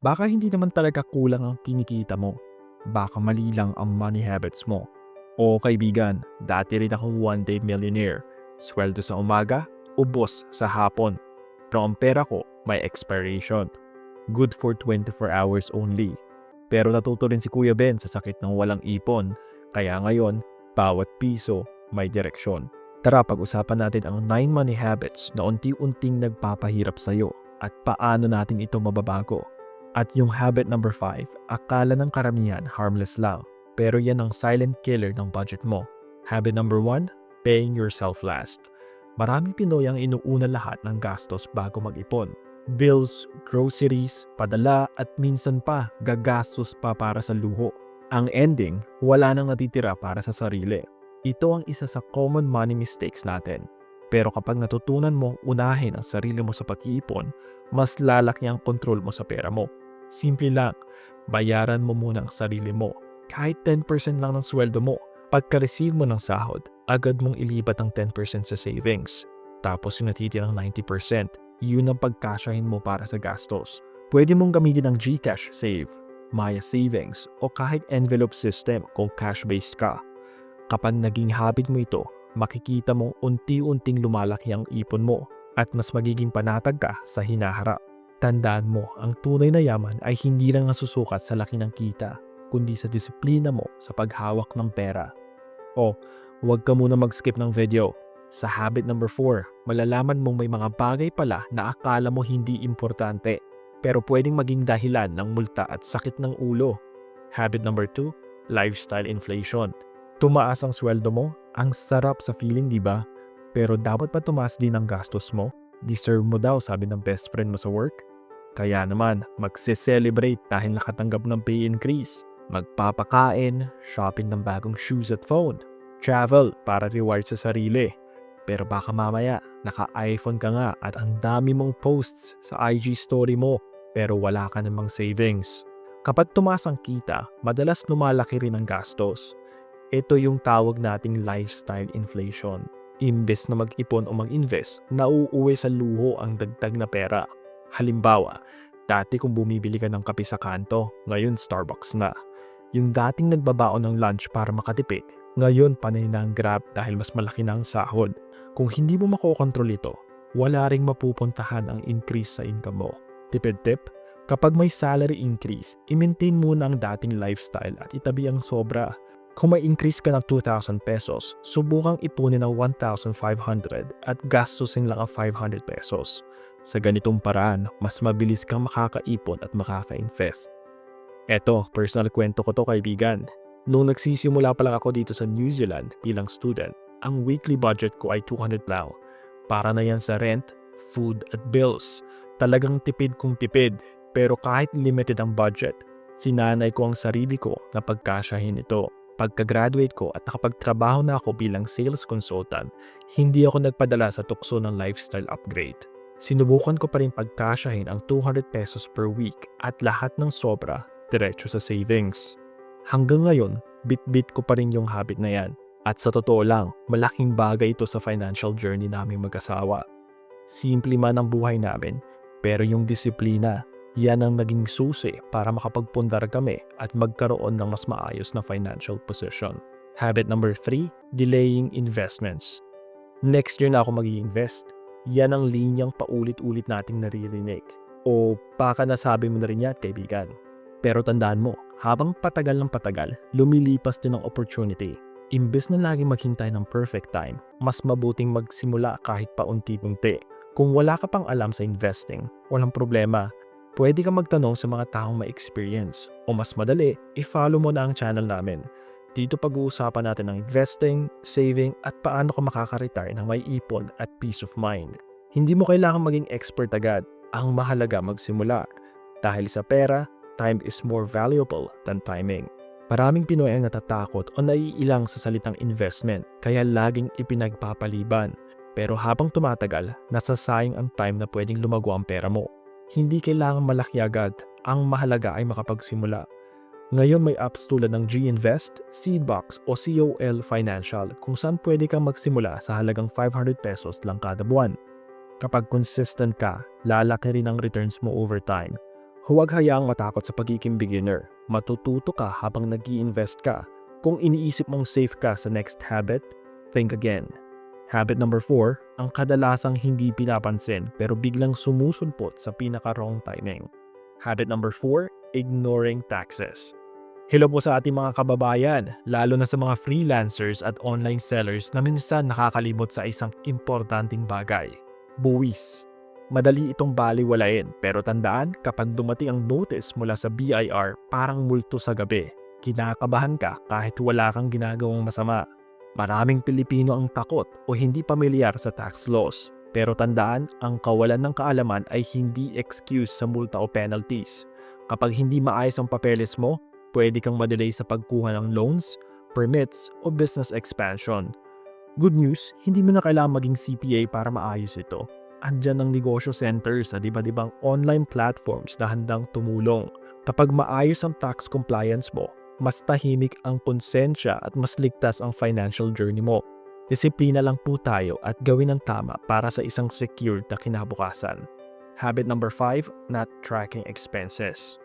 Baka hindi naman talaga kulang ang kinikita mo. Baka mali lang ang money habits mo. O kaibigan, dati rin akong one day millionaire. Sweldo sa umaga, ubos sa hapon. Pero ang pera ko may expiration. Good for 24 hours only. Pero natuto rin si Kuya Ben sa sakit ng walang ipon. Kaya ngayon, bawat piso may direksyon. Tara pag-usapan natin ang 9 money habits na unti-unting nagpapahirap sa'yo at paano natin ito mababago. At yung habit number 5, akala ng karamihan harmless lang. Pero yan ang silent killer ng budget mo. Habit number 1, paying yourself last. Maraming Pinoy ang inuuna lahat ng gastos bago mag-ipon. Bills, groceries, padala at minsan pa gagastos pa para sa luho. Ang ending, wala nang natitira para sa sarili. Ito ang isa sa common money mistakes natin. Pero kapag natutunan mo unahin ang sarili mo sa pag-iipon, mas lalaki ang control mo sa pera mo. Simple lang, bayaran mo muna ang sarili mo. Kahit 10% lang ng sweldo mo. Pagka-receive mo ng sahod, agad mong ilibat ang 10% sa savings. Tapos yung natitirang 90%, yun ang pagkasyahin mo para sa gastos. Pwede mong gamitin ang GCash Save, Maya Savings, o kahit envelope system kung cash-based ka. Kapag naging habit mo ito, makikita mong unti-unting lumalaki ang ipon mo at mas magiging panatag ka sa hinaharap. Tandaan mo, ang tunay na yaman ay hindi lang nasusukat sa laki ng kita, kundi sa disiplina mo sa paghawak ng pera. O, huwag ka muna mag-skip ng video. Sa habit number 4, malalaman mong may mga bagay pala na akala mo hindi importante, pero pwedeng maging dahilan ng multa at sakit ng ulo. Habit number 2, lifestyle inflation. Tumaas ang sweldo mo, ang sarap sa feeling di ba? Pero dapat pa tumaas din ang gastos mo? Deserve mo daw sabi ng best friend mo sa work? Kaya naman, magse-celebrate dahil nakatanggap ng pay increase. Magpapakain, shopping ng bagong shoes at phone. Travel para reward sa sarili. Pero baka mamaya, naka-iPhone ka nga at ang dami mong posts sa IG story mo pero wala ka namang savings. Kapag tumaas ang kita, madalas lumalaki rin ang gastos. Ito yung tawag nating lifestyle inflation. Imbes na mag-ipon o mag-invest, nauuwi sa luho ang dagdag na pera. Halimbawa, dati kung bumibili ka ng kape sa kanto, ngayon Starbucks na. Yung dating nagbabaon ng lunch para makatipid, ngayon panay na ang grab dahil mas malaki na ang sahod. Kung hindi mo makokontrol ito, wala ring mapupuntahan ang increase sa income mo. Tipid tip, kapag may salary increase, i-maintain muna ang dating lifestyle at itabi ang sobra. Kung may increase ka ng 2,000 pesos, subukang ipunin ng 1,500 at gastusin lang ang 500 pesos. Sa ganitong paraan, mas mabilis kang makakaipon at makaka-invest. Eto, personal kwento ko to kaibigan. Nung nagsisimula pa lang ako dito sa New Zealand bilang student, ang weekly budget ko ay 200 lao. Para na yan sa rent, food at bills. Talagang tipid kong tipid, pero kahit limited ang budget, sinanay ko ang sarili ko na pagkasyahin ito. Pagka-graduate ko at nakapagtrabaho na ako bilang sales consultant, hindi ako nagpadala sa tukso ng lifestyle upgrade. Sinubukan ko pa rin pagkasyahin ang 200 pesos per week at lahat ng sobra diretso sa savings. Hanggang ngayon, bit-bit ko pa rin yung habit na yan. At sa totoo lang, malaking bagay ito sa financial journey naming mag-asawa. Simple man ang buhay namin, pero yung disiplina, yan ang naging susi para makapagpundar kami at magkaroon ng mas maayos na financial position. Habit number 3, delaying investments. Next year na ako mag invest Yan ang linyang paulit-ulit nating naririnig. O baka nasabi mo na rin yan, kaibigan. Pero tandaan mo, habang patagal ng patagal, lumilipas din ang opportunity. Imbes na lagi maghintay ng perfect time, mas mabuting magsimula kahit paunti-unti. Kung wala ka pang alam sa investing, walang problema. Pwede ka magtanong sa mga taong may experience. O mas madali, i-follow mo na ang channel namin. Dito pag-uusapan natin ng investing, saving at paano ka makaka-retire ng may ipon at peace of mind. Hindi mo kailangan maging expert agad. Ang mahalaga magsimula. Dahil sa pera, time is more valuable than timing. Maraming Pinoy ang natatakot o naiilang sa salitang investment kaya laging ipinagpapaliban. Pero habang tumatagal, nasasayang ang time na pwedeng lumago ang pera mo. Hindi kailangan malaki agad, ang mahalaga ay makapagsimula. Ngayon may apps tulad ng G-Invest, Seedbox o COL Financial kung saan pwede kang magsimula sa halagang 500 pesos lang kada buwan. Kapag consistent ka, lalaki rin ang returns mo over time. Huwag hayaang matakot sa pagiging beginner. Matututo ka habang nag invest ka. Kung iniisip mong safe ka sa next habit, think again. Habit number 4, ang kadalasang hindi pinapansin pero biglang sumusulpot sa pinaka-wrong timing. Habit number 4, ignoring taxes. Hello po sa ating mga kababayan, lalo na sa mga freelancers at online sellers na minsan nakakalimot sa isang importanteng bagay. Buwis. Madali itong baliwalain pero tandaan kapag dumating ang notice mula sa BIR parang multo sa gabi. Kinakabahan ka kahit wala kang ginagawang masama. Maraming Pilipino ang takot o hindi pamilyar sa tax laws. Pero tandaan, ang kawalan ng kaalaman ay hindi excuse sa multa o penalties. Kapag hindi maayos ang papeles mo, pwede kang madelay sa pagkuha ng loans, permits o business expansion. Good news, hindi mo na kailangan maging CPA para maayos ito. Andyan ang negosyo centers sa diba-dibang online platforms na handang tumulong. Kapag maayos ang tax compliance mo, mas tahimik ang konsensya at mas ligtas ang financial journey mo. Disiplina lang po tayo at gawin ang tama para sa isang secured na kinabukasan. Habit number 5, not tracking expenses.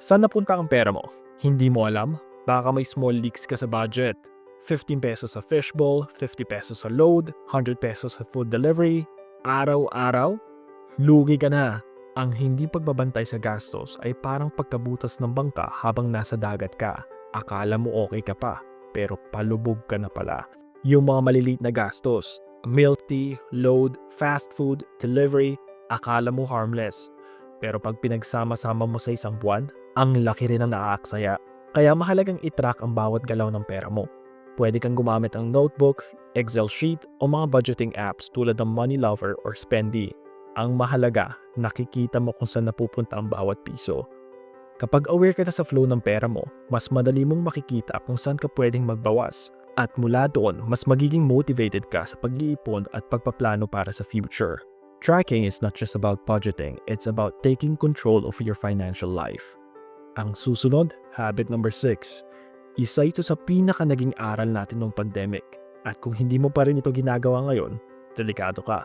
Saan napunta ang pera mo? Hindi mo alam? Baka may small leaks ka sa budget. 15 pesos sa fishbowl, 50 pesos sa load, 100 pesos sa food delivery. Araw-araw? Lugi ka na. Ang hindi pagbabantay sa gastos ay parang pagkabutas ng bangka habang nasa dagat ka. Akala mo okay ka pa, pero palubog ka na pala. Yung mga maliliit na gastos, milk tea, load, fast food, delivery, akala mo harmless. Pero pag pinagsama-sama mo sa isang buwan, ang laki rin ang naaaksaya. Kaya mahalagang itrack ang bawat galaw ng pera mo. Pwede kang gumamit ng notebook, Excel sheet o mga budgeting apps tulad ng Money Lover or Spendy ang mahalaga, nakikita mo kung saan napupunta ang bawat piso. Kapag aware ka na sa flow ng pera mo, mas madali mong makikita kung saan ka pwedeng magbawas. At mula doon, mas magiging motivated ka sa pag-iipon at pagpaplano para sa future. Tracking is not just about budgeting, it's about taking control of your financial life. Ang susunod, habit number 6. Isa ito sa pinaka naging aral natin ng pandemic. At kung hindi mo pa rin ito ginagawa ngayon, delikado ka.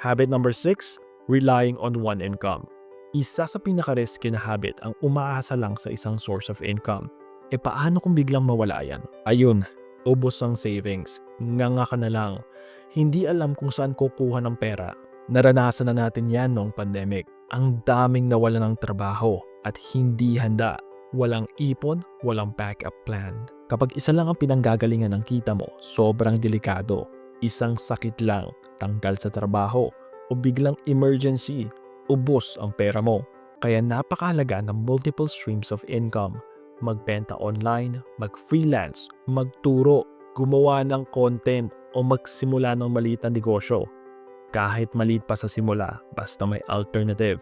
Habit number 6, relying on one income. Isa sa pinaka-risky na habit ang umaasa lang sa isang source of income. E paano kung biglang mawala yan? Ayun, ubos ang savings. Nganga ka na lang. Hindi alam kung saan kukuha ng pera. Naranasan na natin yan noong pandemic. Ang daming nawala ng trabaho at hindi handa. Walang ipon, walang backup plan. Kapag isa lang ang pinanggagalingan ng kita mo, sobrang delikado. Isang sakit lang, tanggal sa trabaho, o biglang emergency, ubos ang pera mo. Kaya napakahalaga ng multiple streams of income. Magbenta online, mag-freelance, magturo, gumawa ng content, o magsimula ng maliit na negosyo. Kahit maliit pa sa simula, basta may alternative.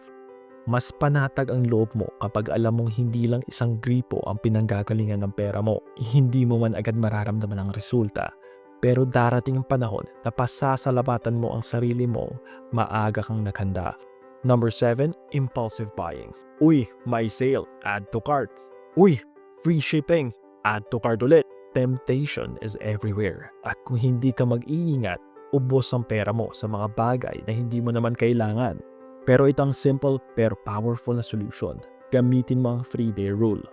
Mas panatag ang loob mo kapag alam mong hindi lang isang gripo ang pinanggagalingan ng pera mo. Hindi mo man agad mararamdaman ang resulta pero darating ang panahon na pasasalabatan mo ang sarili mo, maaga kang naghanda. Number 7, impulsive buying. Uy, may sale, add to cart. Uy, free shipping, add to cart ulit. Temptation is everywhere. At kung hindi ka mag-iingat, ubos ang pera mo sa mga bagay na hindi mo naman kailangan. Pero ito ang simple pero powerful na solution. Gamitin mo ang free day rule.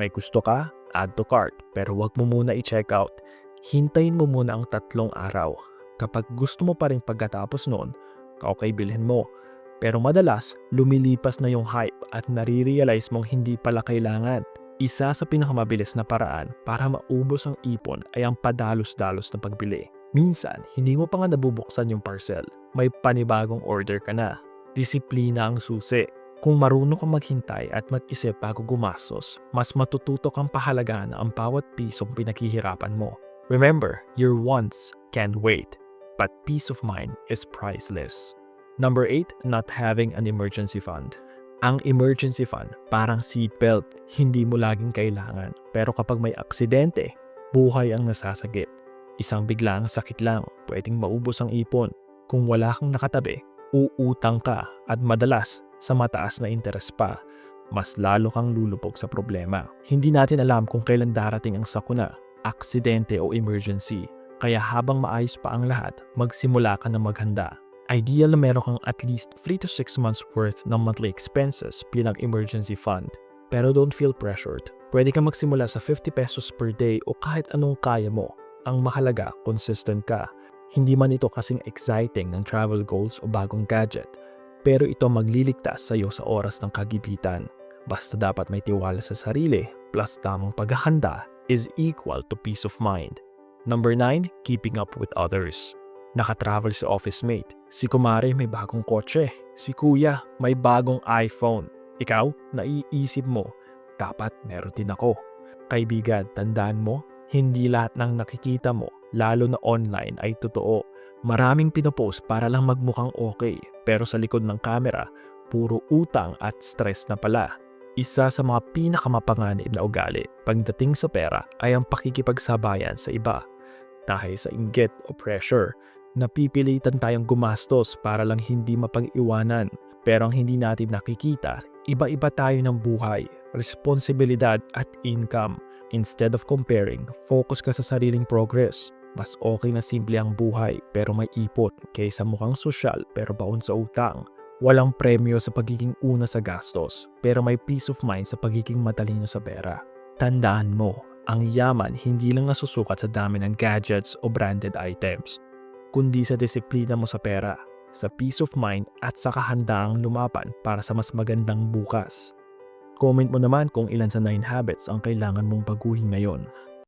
May gusto ka? Add to cart. Pero wag mo muna i-check out hintayin mo muna ang tatlong araw. Kapag gusto mo pa rin pagkatapos noon, okay bilhin mo. Pero madalas, lumilipas na yung hype at nare-realize mong hindi pala kailangan. Isa sa pinakamabilis na paraan para maubos ang ipon ay ang padalos-dalos na pagbili. Minsan, hindi mo pa nga nabubuksan yung parcel. May panibagong order ka na. Disiplina ang susi. Kung marunong kang maghintay at mag-isip bago gumastos, mas matututo kang pahalagaan ang bawat pisong pinaghihirapan mo. Remember, your wants can't wait, but peace of mind is priceless. Number 8, not having an emergency fund. Ang emergency fund, parang seatbelt, hindi mo laging kailangan. Pero kapag may aksidente, buhay ang nasasagip. Isang biglang sakit lang, pwedeng maubos ang ipon. Kung wala kang nakatabi, uutang ka at madalas sa mataas na interes pa, mas lalo kang lulubog sa problema. Hindi natin alam kung kailan darating ang sakuna aksidente o emergency. Kaya habang maayos pa ang lahat, magsimula ka na maghanda. Ideal na meron kang at least 3 to 6 months worth ng monthly expenses bilang emergency fund. Pero don't feel pressured. Pwede ka magsimula sa 50 pesos per day o kahit anong kaya mo. Ang mahalaga, consistent ka. Hindi man ito kasing exciting ng travel goals o bagong gadget, pero ito magliligtas sa iyo sa oras ng kagipitan. Basta dapat may tiwala sa sarili plus tamang paghahanda is equal to peace of mind. Number 9, keeping up with others. Nakatravel si office mate. Si kumare may bagong kotse. Si kuya may bagong iPhone. Ikaw, naiisip mo, dapat meron din ako. Kaibigan, tandaan mo, hindi lahat ng nakikita mo, lalo na online, ay totoo. Maraming pinopost para lang magmukhang okay, pero sa likod ng camera, puro utang at stress na pala. Isa sa mga pinakamapanganib na ugali pagdating sa pera ay ang pakikipagsabayan sa iba. Dahil sa inggit o pressure, napipilitan tayong gumastos para lang hindi mapag-iwanan. Pero ang hindi natin nakikita, iba-iba tayo ng buhay, responsibilidad at income. Instead of comparing, focus ka sa sariling progress. Mas okay na simple ang buhay pero may ipon kaysa mukhang sosyal pero baon sa utang. Walang premyo sa pagiging una sa gastos, pero may peace of mind sa pagiging matalino sa pera. Tandaan mo, ang yaman hindi lang nasusukat sa dami ng gadgets o branded items, kundi sa disiplina mo sa pera, sa peace of mind at sa kahandaang lumapan para sa mas magandang bukas. Comment mo naman kung ilan sa 9 habits ang kailangan mong baguhin ngayon.